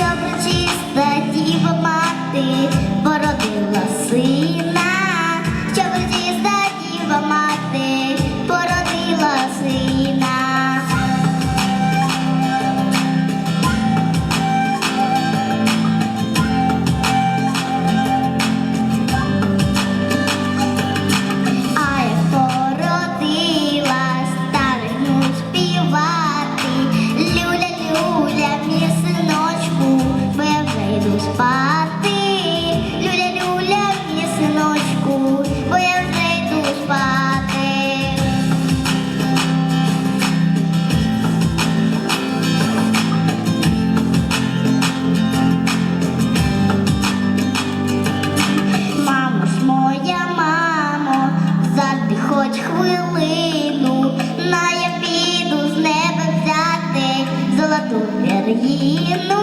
щоб чиста діва мати. തുയറിയുന്നു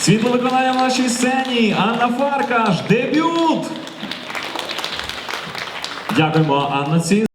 Світло виконання в нашій сцені Анна Фаркаш. Дебют! Дякуємо, Анна Ці.